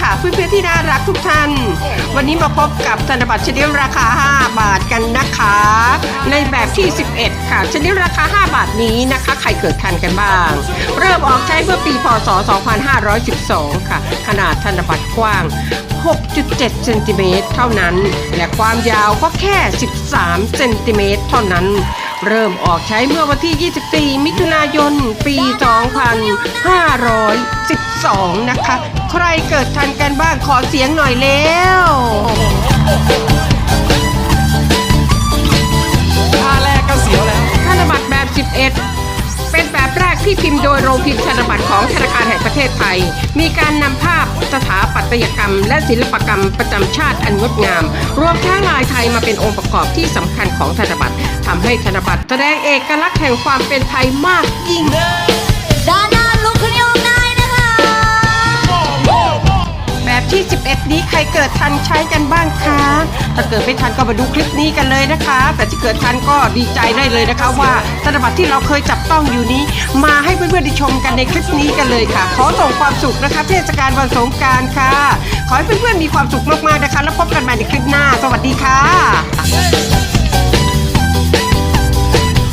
ค่ะ เพื่อนๆที่น่ารักทุกท่าน วันนี้มาพบกับธนบัตรชนิดราคา 5 บาทกันนะคะ ในแบบที่ 11 ค่ะ ชนิดราคา 5 บาทนี้นะคะ ใครเกิดทันกันบ้าง เริ่มออกใช้เมื่อปีพศ 2512 ค่ะ ขนาดธนบัตรกว้าง 6.7 เซนติเมตรเท่านั้น และความยาวก็แค่ 13 เซนติเมตรเท่านั้นเริ่มออกใช้เมื่อวันที่ 24 มิถุนายน ปี 2512นะคะ ใครเกิดทันกันบ้างขอเสียงหน่อยเร็วท่าแรกก็เสียวแล้วธนบัตรแบบ 11 เป็นแบบแรกที่พิมพ์โดยโรงพิมพ์ธนบัตรของธนาคารแห่งประเทศไทย มีการนำภาพสถาปัตยกรรม และศิลปกรรมประจำชาติอันงดงาม รวมทั้งลายไทยมาเป็นองค์ประกอบที่สำคัญของธนบัตรทำให้ธนบัตรแสดงเอกลักษณ์แห่งความเป็นไทยมากยิ่ง ที่ 11 นี้ใครเกิดทันใช้กันบ้างคะ ถ้าเกิดไม่ทันก็มาดูคลิปนี้กันเลยนะคะ แต่ที่เกิดทันก็ดีใจได้เลยนะคะ ว่าธนบัตรที่เราเคยจับต้องอยู่นี้ มาให้เพื่อนๆได้ชมกันในคลิปนี้กันเลยค่ะ ขอส่งความสุขนะคะเทศกาลวันสงการค่ะ ขอให้เพื่อนๆมีความสุขมากๆนะคะ แล้วพบกันใหม่ในคลิปหน้า สวัสดีค่ะ